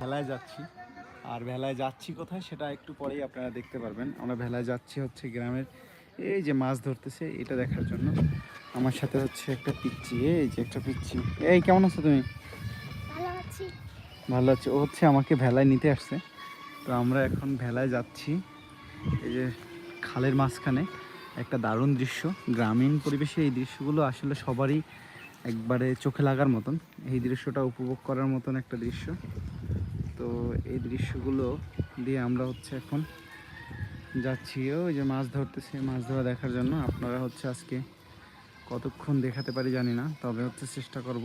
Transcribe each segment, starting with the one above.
ভেলায় যাচ্ছি। আর ভেলায় যাচ্ছি কোথায় সেটা একটু পরেই আপনারা দেখতে পারবেন। আমরা ভেলায় যাচ্ছি হচ্ছে গ্রামের এই যে মাছ ধরতেছে এটা দেখার জন্য। আমার সাথে হচ্ছে একটা পিচ্ছি এই যে একটা পিচ্ছি এই কেমন আছো তুমি? ভালো আছি। ও হচ্ছে আমাকে ভেলায় নিতে আসছে। তো আমরা এখন ভেলায় যাচ্ছি। এই যে খালের মাঝখানে একটা দারুণ দৃশ্য। গ্রামীণ পরিবেশে এই দৃশ্যগুলো আসলে সবারই একবারে চোখে লাগার মতন। এই দৃশ্যটা উপভোগ করার মতন একটা দৃশ্য। তো এই দৃশ্যগুলো দিয়ে আমরা হচ্ছে এখন যাচ্ছি। ওই যে মাছ ধরতেছে, মাছ ধরা দেখার জন্য। আপনারা হচ্ছে আজকে কতক্ষণ দেখাতে পারি জানি না, তবে হচ্ছে চেষ্টা করব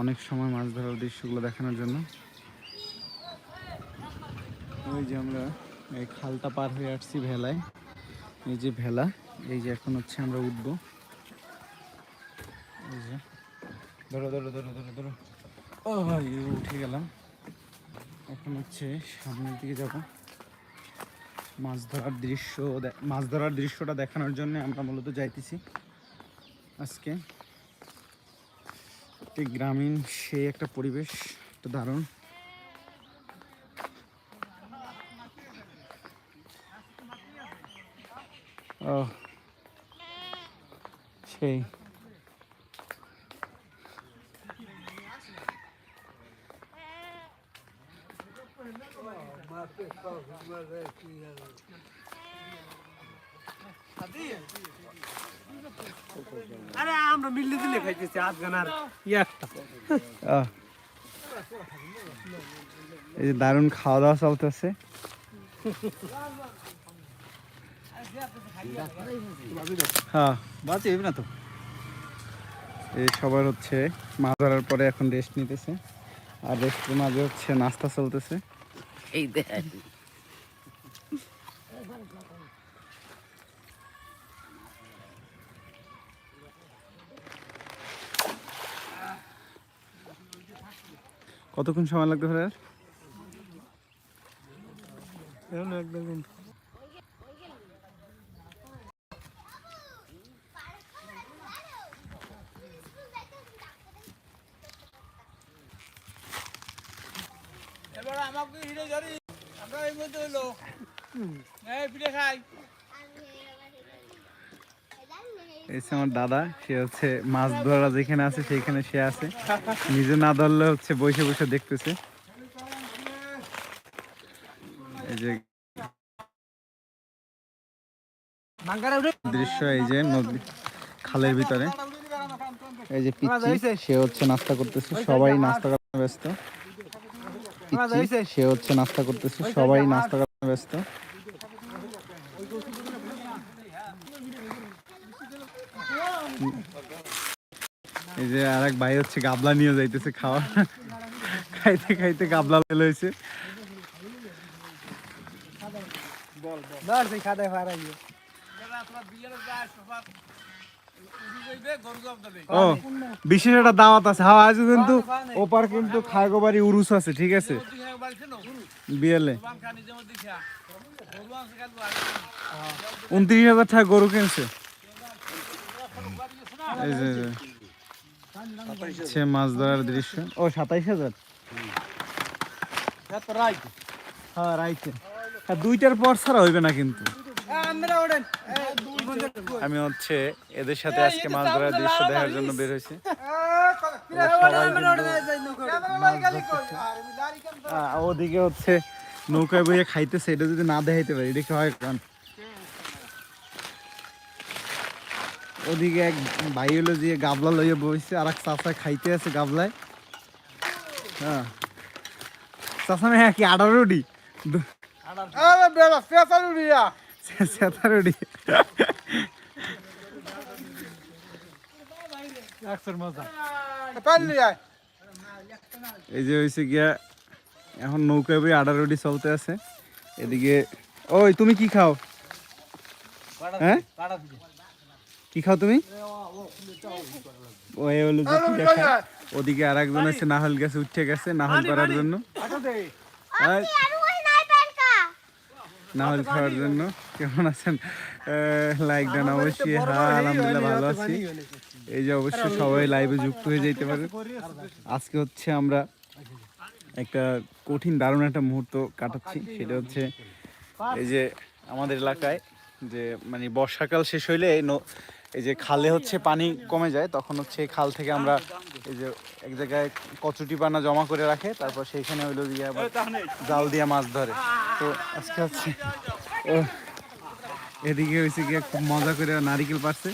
অনেক সময় মাছ ধরার দৃশ্যগুলো দেখানোর জন্য। ওই যে আমরা এই খালটা পার হয়ে আসছি ভেলায়। এই যে ভেলা, এই যে এখন হচ্ছে আমরা উঠবো। এই যে, ধরো ধরো ধরো ধরো ধরো। ও উঠে গেলাম। এখন হচ্ছে সামনের দিকে যাব। মাছ ধরার দৃশ্য মাছ ধরার দৃশ্যটা দেখানোর জন্য আমরা মূলত যাইতেছি। আজকে একটি গ্রামীণ সেই একটা পরিবেশ, একটা দারুণ। সেই। আরে আমরা মিললে দিলে খাইতেছি। এই যে দারুণ খাওয়া দাওয়া চলতেছে। হ্যাঁ। না তো? এই সবার হচ্ছে মাছ ধরার পরে এখন রেস্ট নিতেছে। আর রেস্টের মাঝে হচ্ছে নাস্তা চলতেছে। এই দেখ। কতক্ষণ সময় লাগতে পারে আর একদম এবার আমাকে হিরে ধরি। আমরা এই মধ্যে হলো এই পিঠে খাই। হচ্ছে আমার দাদা, সে হচ্ছে মাছ ধরা যেখানে আছে সে আছে। নিজে না ধরলে হচ্ছে বসে বসে দেখতেছে। দৃশ্য এই যে নদী, খালের ভিতরে। এই যে পিচ্ছি, সে হচ্ছে নাস্তা করতেছে, সবাই নাস্তা করতে ব্যস্ত। সে হচ্ছে নাস্তা করতেছে, সবাই নাস্তা করতে ব্যস্ত। এই যে আর এক ভাই হচ্ছে গাবলা নিয়ে যাইতেছে খাওয়া। খাইতে খাইতে গাবলা লইছে। বিশেষ একটা দাওয়াত আছে। হ্যাঁ আজ কিন্তু ওপার কিন্তু খায়গোবাড়ি উরুস আছে ঠিক আছে? বিয়েলে আছে উনত্রিশ হাজার টাকা গরু কিনছে। এই যে, এই মাছ ধরার দৃশ্য। ও সাতাইশ হাজার? হ্যাঁ রাইতে। হ্যাঁ দুইটার পর ছাড়া হইবে না কিন্তু। আমি হচ্ছে এদের সাথে আজকে মাছ ধরার দৃশ্য দেখার জন্য বের হয়েছি। ওদিকে হচ্ছে নৌকায় বইয়ে খাইতেছে এটা যদি না দেখাইতে পারি এটা কি হয় কারণ? ওদিকে এক ভাই হলো যে গাবলা লইয়া বসছে আর এক চাষা খাইতে আছে গাবলায়। হ্যাঁ। চাষা হ্যাঁ কি পারলি আয়। এই যে হয়েছে গিয়া এখন নৌকায় বই আডা রুটি চলতে আছে। এদিকে ওই তুমি কি খাও? হ্যাঁ? কি খাও তুমি? ওই হলো যে পিঠা খায়। ওদিকে আর। একজন আছে নাহল গেছে উঠে গেছে নাহল করার জন্য। এই, আর ওই নাই নাহল খাওয়ার জন্য। কেমন আছেন? লাইক দেন অবশ্যই। হ্যাঁ আলহামদুলিল্লাহ ভালো আছি। এই যে অবশ্যই সবাই লাইভে যুক্ত হয়ে যেতে পারে। আজকে হচ্ছে আমরা একটা কঠিন দারুণ একটা মুহূর্ত কাটাচ্ছি। সেটা হচ্ছে এই যে আমাদের এলাকায় যে মানে বর্ষাকাল শেষ হইলে এই যে খালে হচ্ছে পানি কমে যায় তখন হচ্ছে এই খাল থেকে আমরা এই যে এক জায়গায় কচুটি পানা জমা করে রাখে তারপর সেইখানে হইল দিয়ে আবার জাল দিয়ে মাছ ধরে। তো আজকে হচ্ছে এদিকে হয়েছে গিয়ে খুব মজা করে নারিকেল পারছে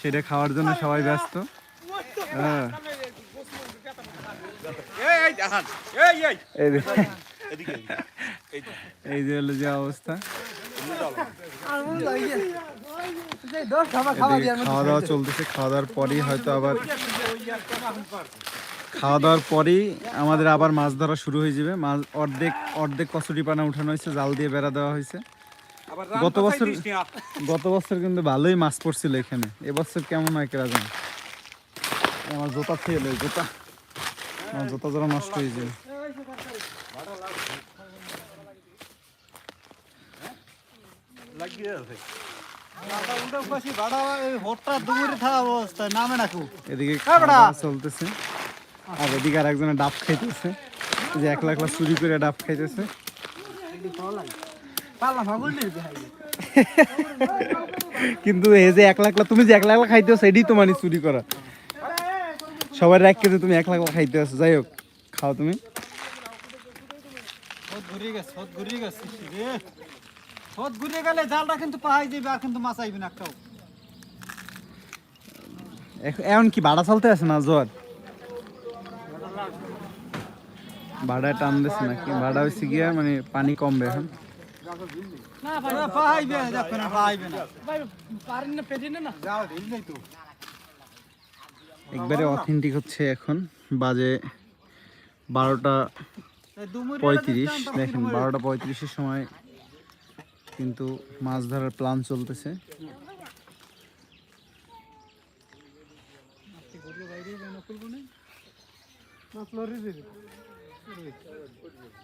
সেটা খাওয়ার জন্য সবাই ব্যস্ত। হ্যাঁ। এই যে- এই যে হলো যে অবস্থা। খাওয়া দাওয়া চলতেছে। খাওয়া দাওয়ার পরেই হয়তো আবার খাওয়া দাওয়ার পরেই আমাদের আবার মাছ ধরা শুরু হয়ে যাবে। মাছ অর্ধেক অর্ধেক কচুরি পানা উঠানো হয়েছে জাল দিয়ে বেড়া দেওয়া হয়েছে। গত বছর গত বছর কিন্তু ভালোই মাছ পড়ছিল এখানে। এবছর কেমন হয় কেরা জানে? আমার জোতা খেয়ে এলো জোতা আমার জোতা জোড়া নষ্ট হয়ে যাবে। এদিকে খাওয়া চলতেছে। আর এদিকে আর একজনে ডাব খাইতেছে। যে একলা একলা চুরি করে ডাব খাইতেছে। কিন্তু এই যে একলা একলা তুমি যে একলা একলা খাইতেছো এটাই তো মানে চুরি করা। সবাই রাখকে যে তুমি একলা একলা খাইতে আছো। যাই হোক খাও তুমি। ঘুরে গেলে জালটা কিন্তু পাহাই দিবে আর কিন্তু মাছ আইবে না একটাও। এখন কি ভাড়া চলতে আছে না জ্বর ভাড়া টানতেছে নাকি? ভাড়া হয়েছে গিয়া মানে পানি কমবে এখন। পাহাইবে দেখো না পাহাইবে না। পারেন না পেটেন না। যাও ঢিল নেই তো। একবারে অথেন্টিক হচ্ছে এখন। বাজে বারোটা পঁয়ত্রিশ। দেখেন বারোটা পঁয়ত্রিশের সময় কিন্তু মাছ ধরার প্ল্যান চলতেছে।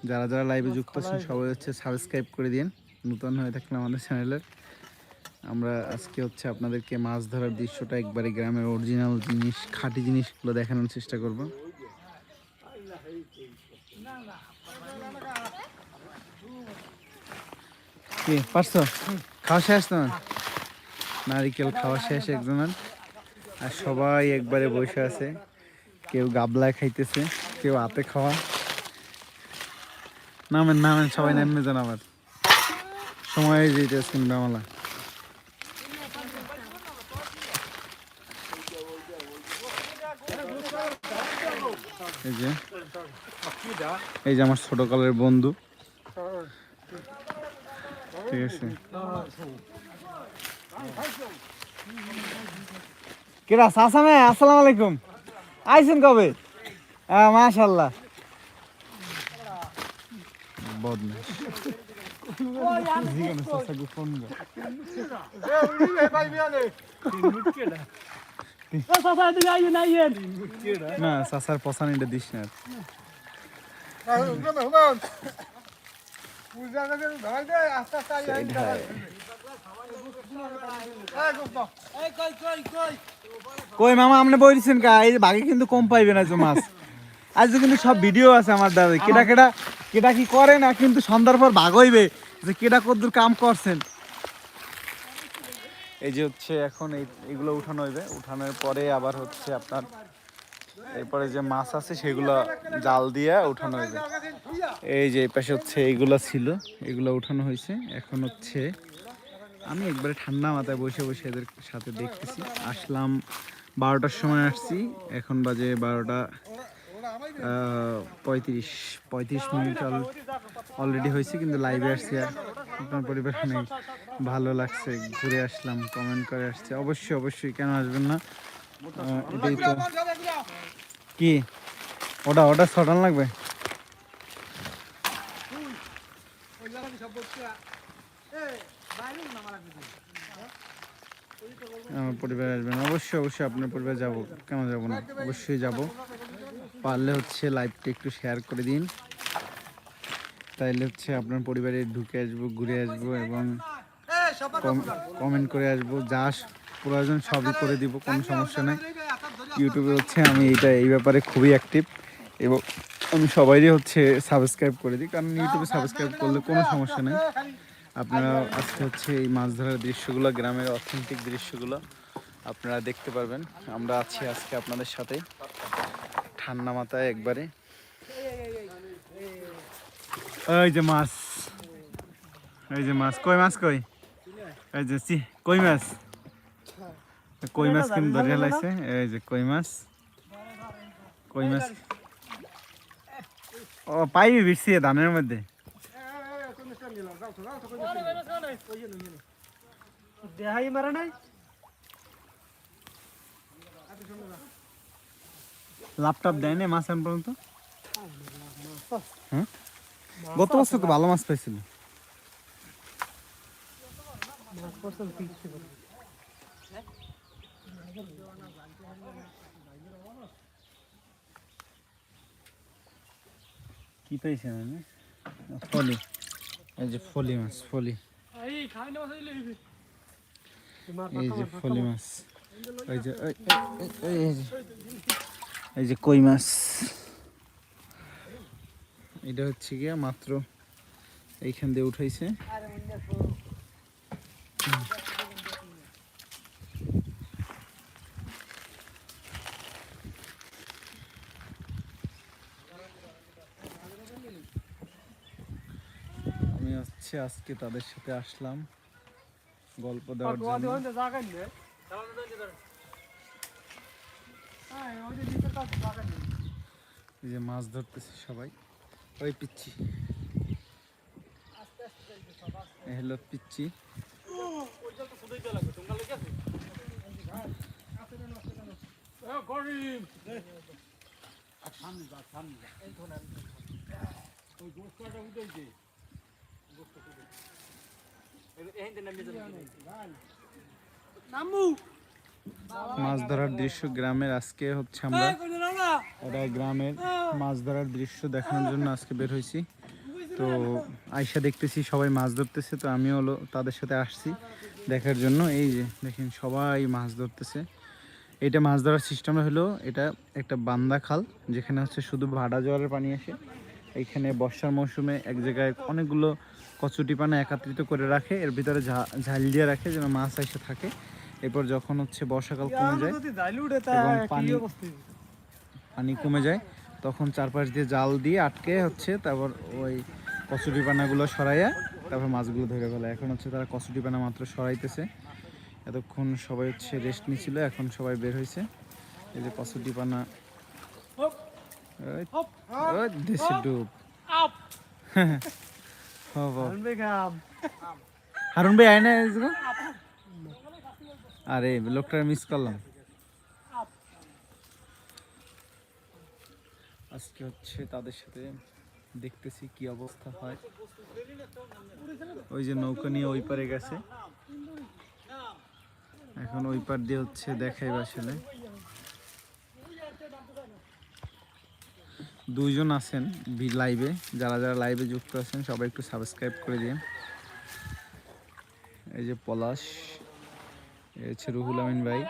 যারা যারা লাইভে যুক্ত আছেন সবাই হচ্ছে সাবস্ক্রাইব করে দিন। নতুন হয়ে থাকলে আমাদের চ্যানেলের আমরা আজকে হচ্ছে আপনাদেরকে মাছ ধরার দৃশ্যটা একবারে গ্রামের অরিজিনাল জিনিস খাঁটি জিনিসগুলো দেখানোর চেষ্টা করব। কি? পারছ? খাওয়া শেষ তোমার নারিকেল খাওয়া শেষ একজনের। আর সবাই একবারে বসে আছে। কেউ গাবলায় খাইতেছে, কেউ হাতে খাওয়া। নামেন নামেন, সবাই নামে যান আবার। সময় যেতেছে কিন্তু আমলা এই যে এই যে আমার ছোট কালের বন্ধু। ঠিক আছে। কেরা সাসামে আসসালামু আলাইকুম। আইছেন কবে? হ্যাঁ মাশাল্লাহ বদমাস না, সাসার পছানিটা দিস না। কই মামা আপনি বলছেন কা এই বাঘে কিন্তু কম পাইবে না যে মাছ। আজ কিন্তু সব ভিডিও আছে আমার দাদা কেটা কেটা কেটা কি করে না কিন্তু সন্ধ্যার পর ভাগ হইবে যে কেটা কদ্দুর কাম করছেন। এই যে হচ্ছে এখন এই এগুলো উঠানো হইবে। উঠানোর পরে আবার হচ্ছে আপনার এরপরে যে মাছ আছে সেগুলো জাল দিয়ে উঠানো হয়েছে। এই যে পাশে হচ্ছে এইগুলো ছিল, এগুলো উঠানো হয়েছে। এখন হচ্ছে আমি একবারে ঠান্ডা মাথায় বসে বসে এদের সাথে দেখতেছি। আসলাম বারোটার সময় আসছি, এখন বাজে বারোটা পঁয়ত্রিশ পঁয়ত্রিশ মিনিট অল অলরেডি হয়েছে, কিন্তু লাইভে আসছি আর আপনার পরিবার অনেক ভালো লাগছে, ঘুরে আসলাম কমেন্ট করে আসছে। অবশ্যই অবশ্যই, কেন আসবেন না? এটাই তো। কি? ওটা ওটা ছটান লাগবে। আমার পরিবার আসবেন অবশ্যই অবশ্যই আপনার পরিবার যাব। কেন যাব না? অবশ্যই যাব। পারলে হচ্ছে লাইভটা একটু শেয়ার করে দিন। তাইলে হচ্ছে আপনার পরিবারে ঢুকে আসব ঘুরে আসব এবং কমেন্ট করে আসব। যা প্রয়োজন সবই করে দিব কোনো সমস্যা নেই। ইউটিউবে হচ্ছে আমি এটা এই ব্যাপারে খুবই অ্যাক্টিভ এবং আমি সবাইরই হচ্ছে সাবস্ক্রাইব করে দিই, কারণ ইউটিউবে সাবস্ক্রাইব করলে কোনো সমস্যা নেই। আপনারা আজকে হচ্ছে এই মাছ ধরার দৃশ্যগুলো, গ্রামের অথেন্টিক দৃশ্যগুলো আপনারা দেখতে পারবেন। আমরা আছি আজকে আপনাদের সাথে ঠান্ডা মাথায় একবারে। এই যে মাছ, এই যে মাছ, কই মাছ কই? এই যে কই মাছ? কই মাছ কিন্তু ধরে লাইছে এই যে কই মাছ? কই মাছ? ও পাইবি বিছিয়ে ধানের মধ্যে। দেহাই মারা নাই? ল্যাপটপ দেয় না মাছ এখন পর্যন্ত হ্যাঁ? গত বছর তো ভালো মাছ পাইছিল। কি পাইছেন আমি ফলি। এই যে ফলি মাছ ফলি। এই যে ফলি মাছ। এই যে এই- এই- এই- এই যে এই যে কই মাছ। এটা হচ্ছে গিয়া মাত্র এইখান দিয়ে উঠাইছে। হচ্ছে আজকে তাদের সাথে আসলাম গল্প দেওয়ার জন্য। এই যে মাছ ধরতেছে সবাই। ওই পিচ্ছি। এই হলো পিচ্ছি। করিম নামু মাছ ধরার দৃশ্য গ্রামের আজকে হচ্ছে আমরা এটা গ্রামের মাছ ধরার দৃশ্য দেখানোর জন্য আজকে বের হয়েছি। তো আয়সা দেখতেছি সবাই মাছ ধরতেছে তো আমিও হলো তাদের সাথে আসছি দেখার জন্য। এই যে দেখেন সবাই মাছ ধরতেছে। এটা মাছ ধরার সিস্টেম হলো এটা একটা বান্দা খাল যেখানে হচ্ছে শুধু ভাড়া জলের পানি আসে। এইখানে বর্ষার মৌসুমে এক জায়গায় অনেকগুলো কচুটি পানা একত্রিত করে রাখে এর ভিতরে ঝাল দিয়ে রাখে যেন মাছ এসে থাকে। এরপর যখন হচ্ছে বর্ষাকাল কমে যায় এবং পানি- পানি কমে যায় তখন চারপাশ দিয়ে জাল দিয়ে আটকে হচ্ছে তারপর ওই কচুরি পানাগুলো সরাইয়া তারপর মাছগুলো ধরে ফেলে। এখন হচ্ছে তারা কচুরি পানা মাত্র সরাইতেছে। এতক্ষণ সবাই হচ্ছে রেস্ট নিছিল এখন সবাই বের হয়েছে এই যে কচুরি পানা দেশি ডুব। আপ। হো, হো। বেগাম হারুন ভাই আয় না আরে লোকটা মিস করলাম। আজকে হচ্ছে তাদের সাথে দেখতেছি কি অবস্থা হয়। ওই যে নৌকা নিয়ে ওই পারে গেছে। এখন ওই পার দিয়ে হচ্ছে দেখাই আসলে। দুইজন আছেন লাইভে যারা যারা লাইভে যুক্ত আছেন, সবাই একটু সাবস্ক্রাইব করে দিন। এই যে পলাশ এই হচ্ছে রুহুল আমিন ভাই।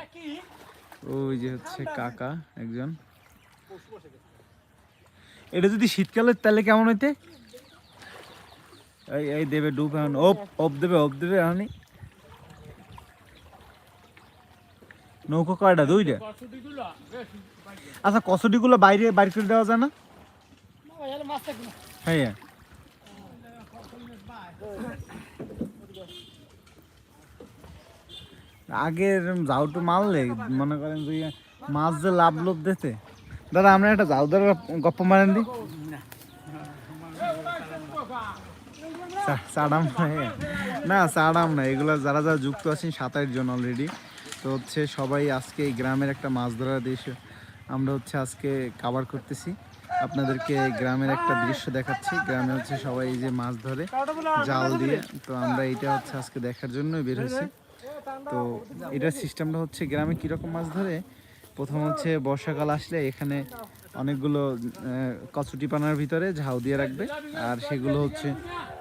ওই যে হচ্ছে কাকা একজন। এটা যদি শীতকালে, তাহলে কেমন হইতে? এই এই দেবে ডুব এখন। ওপ ওপ দেবে ওপ দেবে এখনই নৌকো কয়টা? দুইটা? আচ্ছা কসুটিগুলো বাইরে বাইর করে দেওয়া যায় না? হ্যাঁ। আগে জাউটু মারলে, মনে করেন যে মাছ যে লাভ লোভ দিতে। দাদা, আমরা একটা জাউ ধরে গপ্প মারেন দি। চাড়াম। না চাড়াম না এগুলো যারা যারা যুক্ত আছেন সাতাশ জন অলরেডি তো হচ্ছে সবাই আজকে এই গ্রামের একটা মাছ ধরার দৃশ্য, আমরা হচ্ছে আজকে কাবার করতেছি। আপনাদেরকে গ্রামের একটা দৃশ্য দেখাচ্ছি। গ্রামে হচ্ছে সবাই এই যে মাছ ধরে জাল দিয়ে। তো আমরা এটা হচ্ছে আজকে দেখার জন্যই বের হয়েছি। তো এটার সিস্টেমটা হচ্ছে, গ্রামে কীরকম মাছ ধরে? প্রথম হচ্ছে বর্ষাকাল আসলে এখানে অনেকগুলো কচুটি পানার ভিতরে ঝাউ দিয়ে রাখবে। আর সেগুলো হচ্ছে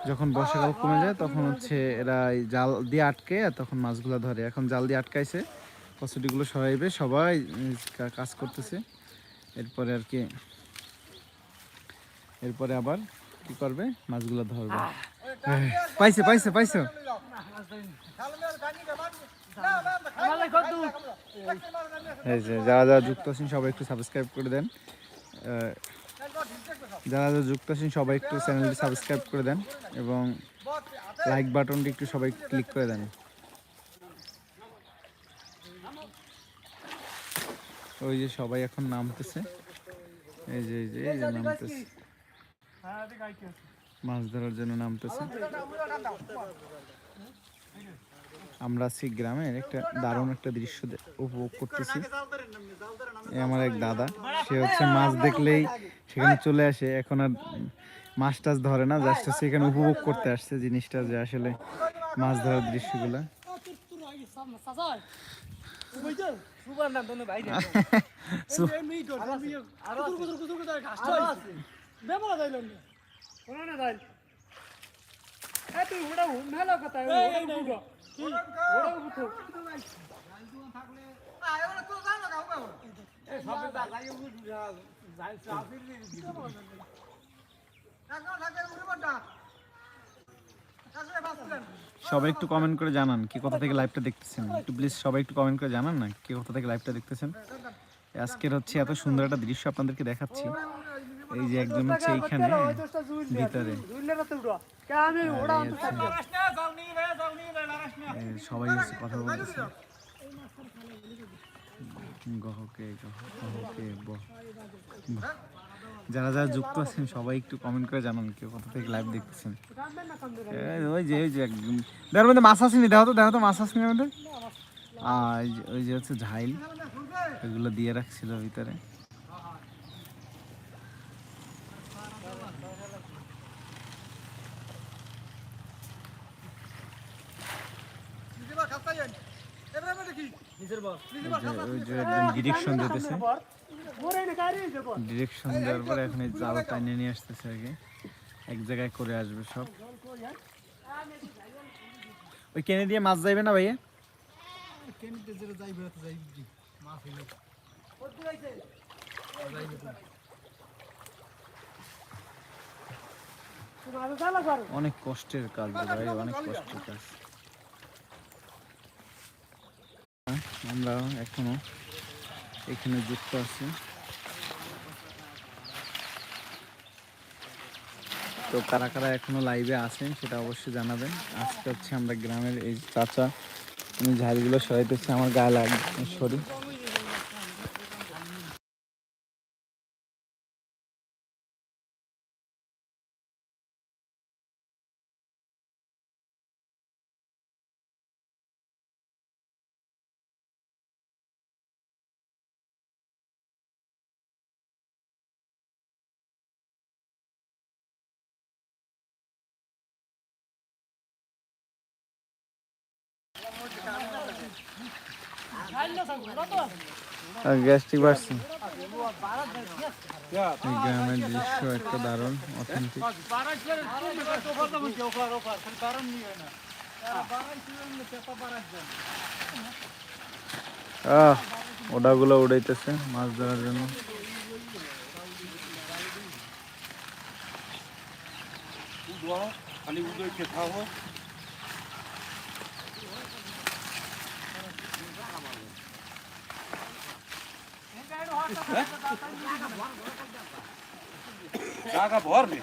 যখন বর্ষাকাল কমে যায় তখন হচ্ছে এরা জাল দিয়ে আটকে আর তখন মাছগুলো ধরে। এখন জাল দিয়ে আটকাইছে, কচুটিগুলো সরাইবে, সবাই কাজ করতেছে। এরপরে আর কি, এরপরে আবার কি করবে? মাছগুলো ধরবে। পাইছে পাইছে, পাইছো। যারা যারা যুক্ত আছেন সবাই একটু সাবস্ক্রাইব করে দেন। যারা যুক্ত আছেন, সবাই একটু চ্যানেলটি সাবস্ক্রাইব করে দেন এবং লাইক বাটনটি একটু সবাই ক্লিক করে দেন। ওই যে সবাই এখন নামতেছে। এই যে এই যে এই যে নামতেছে। মাছ ধরার জন্য নামতেছে। আমরা আছি গ্রামের একটা দারুণ একটা দৃশ্য উপভোগ করতেছি। এই আমার এক দাদা সে হচ্ছে মাছ দেখলেই সেখানে চলে আসে। এখন আর মাছ টাছ ধরে না জাস্ট হচ্ছে এখানে উপভোগ করতে আসছে জিনিসটা যে আসলে মাছ ধরার দৃশ্যগুলা। সু- সবাই একটু কমেন্ট করে জানান কি কোথা থেকে লাইভটা দেখতেছেন? একটু প্লিজ সবাই একটু কমেন্ট করে জানান না কি কোথা থেকে লাইভটা দেখতেছেন? আজকের হচ্ছে এত সুন্দর একটা দৃশ্য আপনাদেরকে দেখাচ্ছি। এই যে একজন হচ্ছে এইখানে ভিতরে। সবাই হচ্ছে কথা বলতেছে। গহকে। যারা যারা যুক্ত আছেন, সবাই একটু কমেন্ট করে জানান কেউ কোথা থেকে লাইভ দেখতেছেন। ওই যে ওই যে দেওয়ার মধ্যে মাছ আসেনি, দেখো তো দেখো তো মাছ আসেনি আমাদের। আর ওই যে হচ্ছে ঝাইল, এগুলো দিয়ে রাখছিল ভিতরে ওই যে- ওই যে একদম ডিরেকশন দিতেছে। ডিরেকশন দেওয়ার পরে এখন এই জাল টাইনে নিয়ে আসতেছে আগে এক জায়গায় করে আসবে সব। ওই কেনে দিয়ে মাছ যাইবে না ভাইয়া? অনেক কষ্টের কাজ ভাই অনেক কষ্টের কাজ। আমরা এখনও এখানে যুক্ত আছি। তো কারা কারা এখনও লাইভে আছেন সেটা অবশ্যই জানাবেন। আজকে হচ্ছে আমরা গ্রামের এই চাচা আমি ঝাড়িগুলো সরাইতেছি, আমার গায়ে লাগ সরি। গ্যাস্ট্রিক বাড়ছে। গ্রামের দৃশ্য একটা দারুণ অথেন্টিক আহ, ওটাগুলো উড়াইতেছে মাছ ধরার জন্য। খালি উদয় খেতে হবে। টাকা ভরবে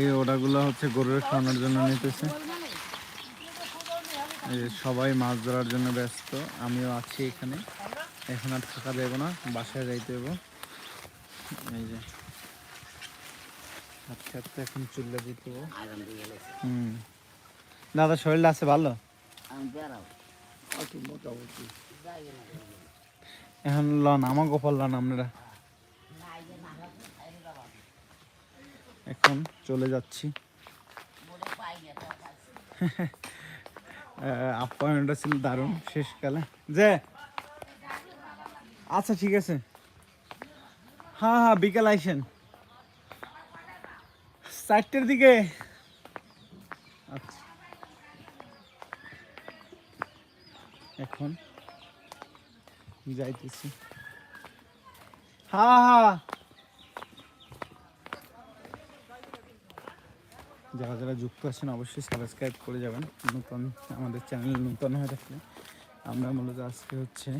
এই ওটাগুলো হচ্ছে গরুর খাওয়ানোর জন্য নিতেছে। এই সবাই মাছ ধরার জন্য ব্যস্ত। আমিও আছি এখানে। এখন আর থাকা দেবো না বাসায় যাইতে হব এই যে। আচ্ছা আচ্ছা এখন চুল্লা দিতে হুম। দাদা শরীরটা আছে ভালো? এখন লন আমাকে ফল লন আপনারা। এখন চলে যাচ্ছি। আপ্যায়নটা ছিল দারুণ, শেষকালে। যে আচ্ছা ঠিক আছে। হ্যাঁ হ্যাঁ বিকেল আইসেন। চারটের দিকে এখন। যাইতেছি। হ্যাঁ হ্যাঁ যারা যারা যুক্ত আছেন অবশ্যই সাবস্ক্রাইব করে যাবেন। নতুন আমাদের চ্যানেল নতুন হয়ে থাকলে আমরা মূলত আজকে হচ্ছে,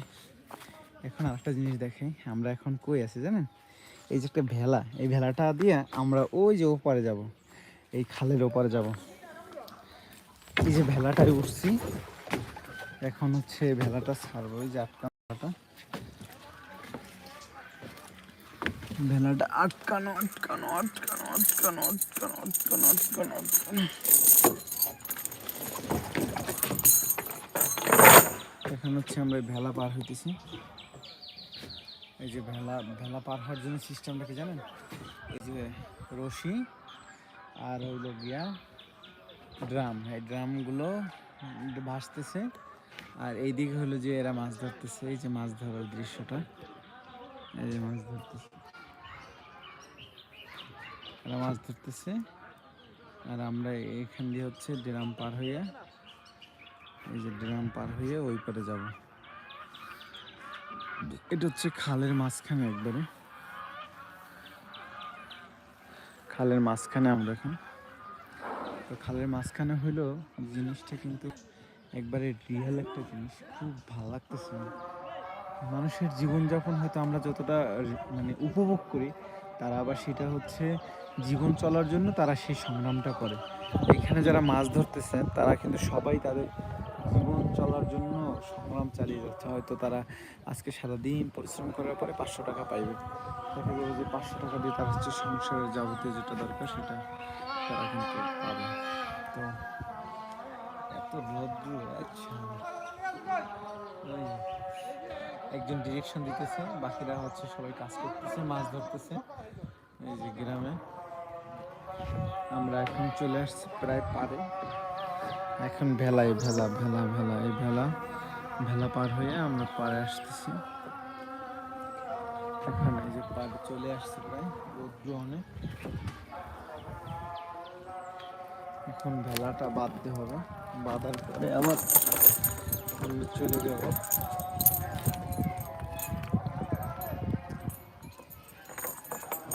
এখন আরেকটা জিনিস দেখাই। আমরা এখন কই আছি জানেন? এই যে একটা ভেলা। এই ভেলাটা দিয়ে আমরা ওই যে ওপারে যাব। এই খালের ওপারে যাব। এই যে ভেলাটায় উঠছি। এখন হচ্ছে ভেলাটা ছাড়বো ওই যে আটকা ভেলাটা। ভেলাটা আটকানো আটকানো আটকানো আটকানো আটকানো আটকানো আটকানো আটকানো। এখন হচ্ছে আমরা ভেলা পার হইতেছি। এই যে ভেলা ভেলা পার হওয়ার জন্য সিস্টেমটা কি জানেন? এই যে রশি আর হইল গিয়া ড্রাম। এই ড্রামগুলো ভাসতেছে। আর এই এইদিকে হলো যে এরা মাছ ধরতেছে, এই যে মাছ ধরার দৃশ্যটা। এই যে মাছ ধরতেছে। এরা মাছ ধরতেছে, আর আমরা এখান দিয়ে হচ্ছে ড্রাম পার হইয়া, এই যে ড্রাম পার হয়ে ওই পারে যাব। এটা হচ্ছে খালের মাঝখানে একবারে। খালের মাঝখানে আমরা এখন। তো খালের মাঝখানে হইল জিনিসটা কিন্তু একবারে রিয়েল একটা জিনিস, খুব ভালো লাগতেছে। মানুষের জীবনযাপন হয়তো আমরা যতটা মানে উপভোগ করি, তারা আবার সেটা হচ্ছে জীবন চলার জন্য তারা সেই সংগ্রামটা করে। এখানে যারা মাছ ধরতেছে, তারা কিন্তু সবাই তাদের জীবন চলার জন্য সংগ্রাম চালিয়ে যাচ্ছে। হয়তো তারা আজকে সারাদিন পরিশ্রম করার পরে পাঁচশো টাকা পাইবে। দেখা যাবে যে পাঁচশো টাকা দিয়ে তার হচ্ছে সংসারের যাবতীয় যেটা দরকার, সেটা তারা কিন্তু পাবে। তো এত রৌদ্র আচ্ছা। একজন ডিরেকশন দিতেছে, বাকিরা হচ্ছে সবাই কাজ করতেছে, মাছ ধরতেছে। এই যে গ্রামে। আমরা এখন চলে আসছি প্রায় পারে। এখন ভেলায় ভেলা ভেলা ভেলা, এই ভেলা। ভেলা পার হয়ে আমরা পারে আসতেছি। এখন এই যে পার চলে আসছে প্রায়, রৌদ্র অনেক। এখন ভেলাটা বাঁধতে হবে। বাঁধার পরে আমরা চলে যাব।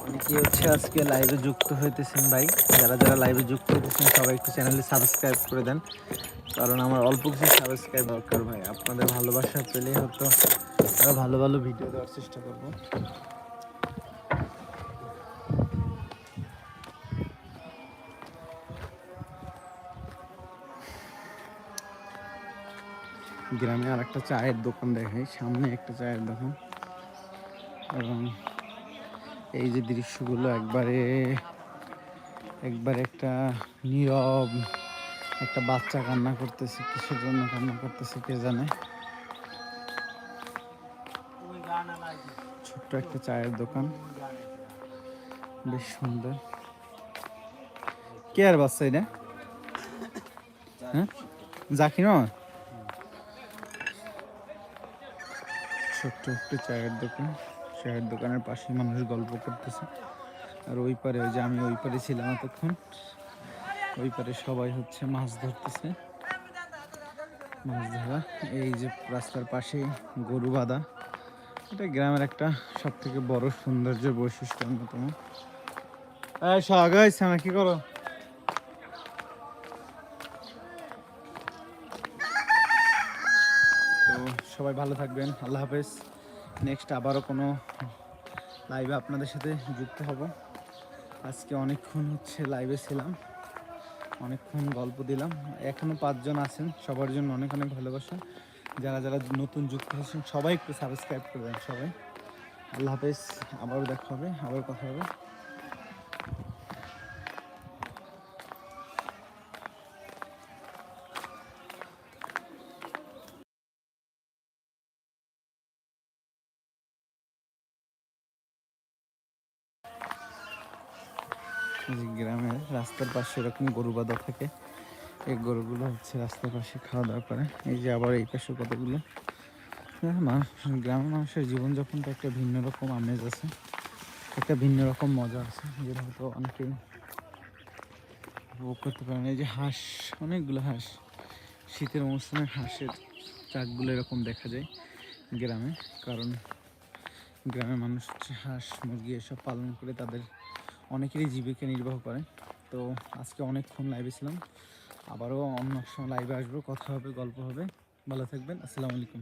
অনেকে হচ্ছে আজকে লাইভে যুক্ত হইতেছেন ভাই। যারা যারা লাইভে যুক্ত হইতেছেন, সবাই একটু চ্যানেলে সাবস্ক্রাইব করে দেন। কারণ আমার অল্প কিছু সাবস্ক্রাইব দরকার ভাই। আপনাদের ভালোবাসা পেলে হয়তো আরও ভালো ভালো ভিডিও দেওয়ার চেষ্টা করব। গ্রামে আর একটা চায়ের দোকান দেখাই। সামনে একটা চায়ের দোকান। এবং এই যে দৃশ্যগুলো একবারে একবারে একটা নীরব একটা বাচ্চা কান্না করতেছে, কিসের জন্য কান্না করতেছে কে জানে? ছোট্ট একটা চায়ের দোকান। বেশ সুন্দর। কে আর বাচ্চা এটা? হ্যাঁ? জাকির ছোট্ট একটা চায়ের দোকান। চায়ের দোকানের পাশে মানুষ গল্প করতেছে। আর ওই পারে ওই যে আমি ওই পারে ছিলাম এতক্ষণ। ওই পারে সবাই হচ্ছে মাছ ধরতেছে। মাছ ধরা। এই যে রাস্তার পাশে গরু বাঁধা। এটা গ্রামের একটা সব থেকে বড় সৌন্দর্য বৈশিষ্ট্য অন্যতম এই সাগাইছে না কি করো তো সবাই ভালো থাকবেন। আল্লাহ হাফেজ। নেক্সট আবারও কোনো লাইভে আপনাদের সাথে যুক্ত হব। আজকে অনেকক্ষণ হচ্ছে লাইভে ছিলাম। অনেকক্ষণ গল্প দিলাম। এখনও পাঁচজন আছেন। সবার জন্য অনেক অনেক ভালোবাসা। যারা যারা নতুন যুক্ত হয়েছেন, সবাই একটু সাবস্ক্রাইব করবেন সবাই। আল্লাহ হাফেজ। আবারও দেখা হবে আবার কথা হবে। যে গ্রামের রাস্তার পাশে এরকম গরু বাঁধা থাকে এই গরুগুলো হচ্ছে রাস্তার পাশে খাওয়া দাওয়া করে। এই যে আবার এই পাশে কতগুলো? হ্যাঁ, মানুষ গ্রামের মানুষের জীবনযাপনটা একটা ভিন্ন রকম আমেজ আছে একটা ভিন্ন রকম মজা আছে যেটা হয়তো অনেকেই উপভোগ করতে পারেন। এই যে হাঁস অনেকগুলো হাঁস শীতের মৌসুমে হাঁসের চাকগুলো এরকম দেখা যায় গ্রামে কারণ গ্রামের মানুষ হচ্ছে হাঁস মুরগি এসব পালন করে তাদের অনেকেরই জীবিকা নির্বাহ করে। তো আজকে অনেকক্ষণ লাইভে ছিলাম। আবারও অন্য সময় লাইভে আসব। কথা হবে, গল্প হবে। ভালো থাকবেন। আসসালামু আলাইকুম।